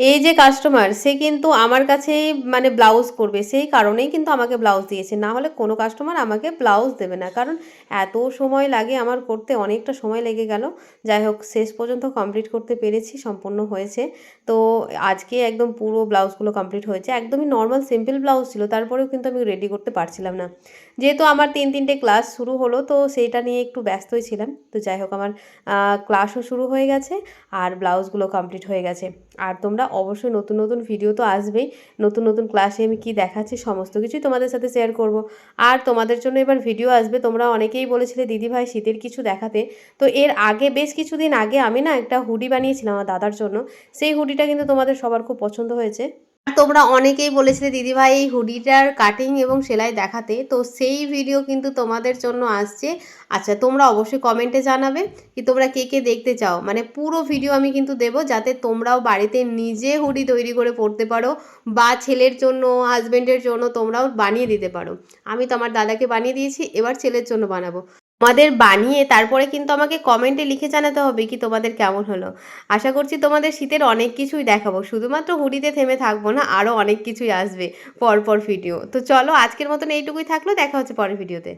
এই যে কাস্টমার সে কিন্তু আমার কাছেই মানে ব্লাউজ করবে। সেই কারণেই কিন্তু আমাকে ব্লাউজ দিয়েছে। না হলে কোনো কাস্টমার আমাকে ব্লাউজ দেবে না। কারণ এত সময় লাগে আমার করতে, অনেকটা সময় লেগে গেল। যাই হোক, শেষ পর্যন্ত কমপ্লিট করতে পেরেছি, সম্পূর্ণ হয়েছে। তো আজকে একদম পুরো ব্লাউজগুলো কমপ্লিট হয়েছে। একদমই নর্মাল সিম্পল ব্লাউজ ছিল। তারপরেও কিন্তু আমি রেডি করতে পারছিলাম না। যেহেতু আমার তিন তিনটে ক্লাস শুরু হলো, তো সেইটা নিয়ে একটু ব্যস্তই ছিলাম। তো যাই হোক, আমার ক্লাসও শুরু হয়ে গেছে আর ব্লাউজগুলো কমপ্লিট হয়ে গেছে। আর তোমরা অবশ্যই নতুন নতুন ভিডিও তো আসবেই। নতুন নতুন ক্লাসে আমি কি দেখাচ্ছি, সমস্ত কিছুই তোমাদের সাথে শেয়ার করব। আর তোমাদের জন্য এবার ভিডিও আসবে। তোমরা অনেকেই বলেছিলে, দিদি ভাই, শীতের কিছু দেখাতে। তো এর আগে, বেশ কিছুদিন আগে আমি না একটা হুডি বানিয়েছিলাম আমার দাদার জন্য। সেই হুডিটা কিন্তু তোমাদের সবার খুব পছন্দ হয়েছে। তোমরা অনেকেই বলেছিলে, দিদিভাই, এই হুডিটার কাটিং এবং সেলাই দেখাতে। তো সেই ভিডিও কিন্তু তোমাদের জন্য আসছে। আচ্ছা তোমরা অবশ্যই কমেন্টে জানাবে কি তোমরা কে কে দেখতে চাও। মানে পুরো ভিডিও আমি কিন্তু দেব যাতে তোমরাও বাড়িতে নিজে হুডি তৈরি করে পড়তে পারো বা ছেলের জন্য হাজব্যান্ডের জন্য তোমরাও বানিয়ে দিতে পারো। আমি তো আমার দাদাকে বানিয়ে দিয়েছি, এবার ছেলের জন্য বানাবো। তোমাদের বানিয়ে তারপরে কিন্তু আমাকে কমেন্টে লিখে জানাতে হবে কি তোমাদের কেমন হলো। আশা করছি তোমাদের শীতের অনেক কিছুই দেখাবো। শুধুমাত্র হুডিতে থেমে থাকব না আরও অনেক কিছুই আসবে পরপর ভিডিও তো চলো আজকের মতন এইটুকুই থাকল, দেখা হচ্ছে পরের ভিডিওতে